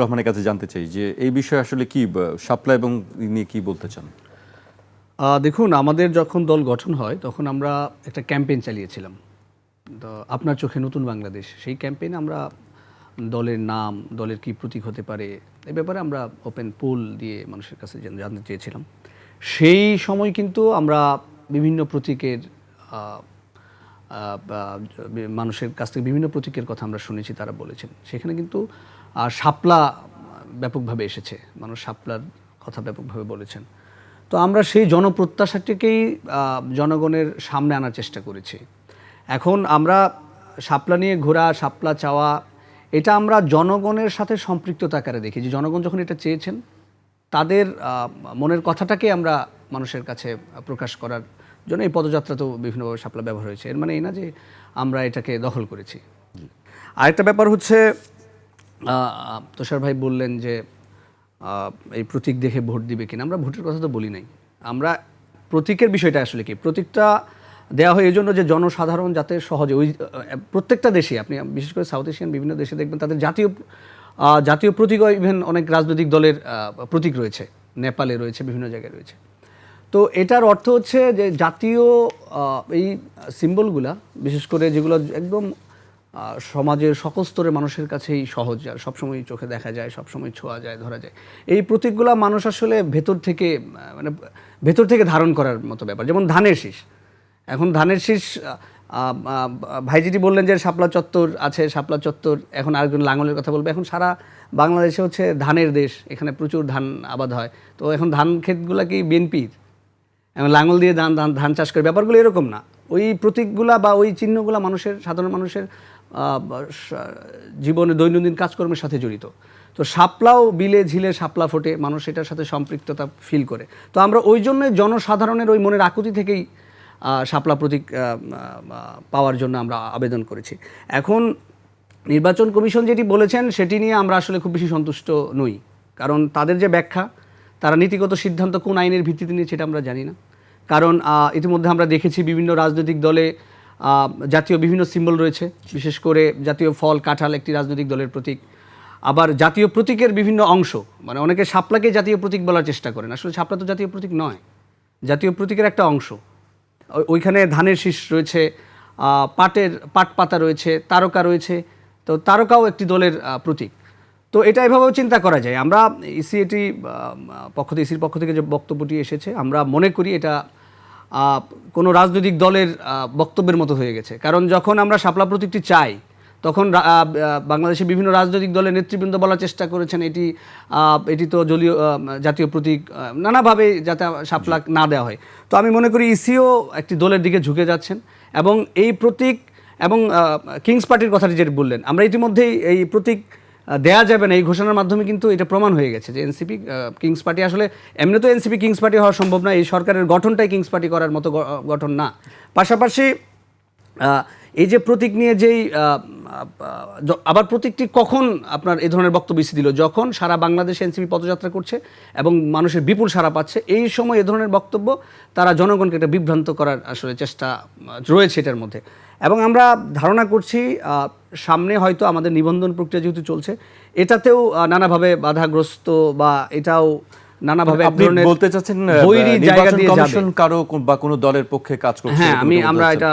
রহমানের কাছে জানতে চাই যে এই বিষয়ে আসলে কি সাপ্লাই এবং নিয়ে কি বলতে চান? দেখুন, আমাদের যখন দল গঠন হয়, তখন আমরা একটা ক্যাম্পেইন চালিয়েছিলাম। তো আপনার চোখে নতুন বাংলাদেশ, সেই ক্যাম্পেইনে আমরা দলের নাম, দলের কি প্রতীক হতে পারে, এ ব্যাপারে আমরা ওপেন পোল দিয়ে মানুষের কাছে জানতে চেয়েছিলাম। সেই সময় কিন্তু আমরা বিভিন্ন প্রতীকের মানুষের কাছ থেকে বিভিন্ন প্রতীকের কথা আমরা শুনেছি, তারা বলেছেন। সেখানে কিন্তু শাপলা ব্যাপকভাবে এসেছে। মানুষ শাপলার কথা ব্যাপকভাবে বলেছেন। তো আমরা সেই জনপ্রত্যাশাটিকেই জনগণের সামনে আনার চেষ্টা করেছি। এখন আমরা শাপলা নিয়ে ঘোরা, শাপলা চাওয়া, এটা আমরা জনগণের সাথে সম্পৃক্ততা আকারে দেখি। যে জনগণ যখন এটা চেয়েছেন, তাদের মনের কথাটাকে আমরা মানুষের কাছে প্রকাশ করার জন্য এই পদযাত্রা তো বিভিন্নভাবে শাপলা ব্যবহার হয়েছে। এর মানে এই না যে আমরা এটাকে দখল করেছি। আরেকটা ব্যাপার হচ্ছে তুষার ভাই বললেন যে এই প্রতীক দেখে ভোট দিবে কিনা। আমরা ভোটের কথা তো বলি নাই। আমরা প্রতীকের বিষয়টা আসলে কি? প্রতীকটা দেওয়া হয় এই জন্য যে জনসাধারণ যাতে সহজে ওই প্রত্যেকটা দেশে আপনি বিশেষ করে সাউথ এশিয়ান বিভিন্ন দেশে দেখবেন তাদের জাতীয় জাতীয় প্রতীকও ইভেন অনেক রাজনৈতিক দলের প্রতীক রয়েছে। নেপালে রয়েছে বিভিন্ন জায়গায় রয়েছে। তো এটার অর্থ হচ্ছে যে জাতীয় এই সিম্বলগুলা, বিশেষ করে যেগুলো একদম সমাজের সকল স্তরের মানুষের কাছেই সহজ আর সবসময় চোখে দেখা যায়, সবসময় ছোঁয়া যায়, ধরা যায়। এই প্রতীকগুলা মানুষ আসলে ভেতর থেকে মানে ভেতর থেকে ধারণ করার মতো ব্যাপার। যেমন ধানের শীষ। এখন ধানের শীষ ভাইজিটি বললেন যে শাপলা চত্বর আছে, শাপলা চত্বর, এখন আরেকজন লাঙলের কথা বলবে। এখন সারা বাংলাদেশে হচ্ছে ধানের দেশ, এখানে প্রচুর ধান আবাদ হয়। তো এখন ধান ক্ষেতগুলা কি বিএনপির? লাঙল দিয়ে ধান ধান ধান চাষ করে, ব্যাপারগুলো এরকম না। ওই প্রতীকগুলা বা ওই চিহ্নগুলা মানুষের, সাধারণ মানুষের জীবনে দৈনন্দিন কাজকর্মের সাথে জড়িত। তো শাপলাও বিলে ঝিলে শাপলা ফোটে, মানুষ এটার সাথে সম্পৃক্ততা ফিল করে। তো আমরা ওই জন্যই জনসাধারণের ওই মনের আকুতি থেকেই শাপলা প্রতীক পাওয়ার জন্য আমরা আবেদন করেছি। এখন নির্বাচন কমিশন যেটি বলেছেন, সেটি নিয়ে আমরা আসলে খুব বেশি সন্তুষ্ট নই। কারণ তাদের যে ব্যাখ্যা তারা নীতিগত সিদ্ধান্ত কোন আইনের ভিত্তিতে নিয়ে সেটা আমরা জানি না। কারণ ইতিমধ্যে আমরা দেখেছি বিভিন্ন রাজনৈতিক দলে জাতীয় বিভিন্ন সিম্বল রয়েছে, বিশেষ করে জাতীয় ফল, কাঁঠাল একটি রাজনৈতিক দলের প্রতীক। আবার জাতীয় প্রতীকের বিভিন্ন অংশ মানে অনেকে শাপলাকে জাতীয় প্রতীক বলার চেষ্টা করেন। আসলে শাপলা তো জাতীয় প্রতীক নয়, জাতীয় প্রতীকের একটা অংশ। ওইখানে ধানের শীষ রয়েছে পাটের, পাট পাতা রয়েছে, তারকা রয়েছে, তো তারকাও একটি দলের প্রতীক। তো এটা এভাবেও চিন্তা করা যায়। আমরা ইসিএটি পক্ষ থেকে ইসির পক্ষ থেকে যে বক্তব্যটি এসেছে আমরা মনে করি এটা কোনো রাজনৈতিক দলের বক্তব্যের মতো হয়ে গেছে। কারণ যখন আমরা শাপলা প্রতীকটি চাই তখন রা- আহ, আহ, বাংলাদেশে বিভিন্ন রাজনৈতিক দলের নেতৃবৃন্দ বলার চেষ্টা করেছেন এটি এটি তো জলীয় জাতীয় প্রতীক নানাভাবে যাতে শাপলা না দেওয়া হয়। তো আমি মনে করি ইসিও একটি দলের দিকে ঝুঁকে যাচ্ছেন এবং এই প্রতীক এবং কিংস পার্টির কথাটি যেটা বললেন আমরা ইতিমধ্যেই এই প্রতীক দেয়া যাবে না। এই ঘোষণার মাধ্যমে কিন্তু এটা প্রমাণ হয়ে গেছে যে এনসিপি কিংস পার্টি আসলে এমনি তো এনসিপি কিংস পার্টি হওয়া সম্ভব না। এই সরকারের গঠনটাই কিংস পার্টি করার মতো গঠন না। পাশাপাশি এই যে প্রতীক নিয়ে যেই আবার প্রতীকটি কখন আপনার এই ধরনের বক্তব্য দিল? যখন সারা বাংলাদেশে এনসিপি পদযাত্রা করছে এবং মানুষের বিপুল সারা পাচ্ছে এই সময় এ ধরনের বক্তব্য তারা জনগণকে একটা বিভ্রান্ত করার আসলে চেষ্টা রয়েছে এটার মধ্যে। এবং আমরা ধারণা করছি সামনে হয়তো আমাদের নিবন্ধন প্রক্রিয়া যেহেতু চলছে এটাতেও নানাভাবে বাধাগ্রস্ত বা এটাও নানাভাবে আপনি বলতে চাচ্ছেন বৈরী জায়গা দিয়ে যাবে। কারও বা কোনো দলের পক্ষে কাজ করছে হ্যাঁ আমি আমরা এটা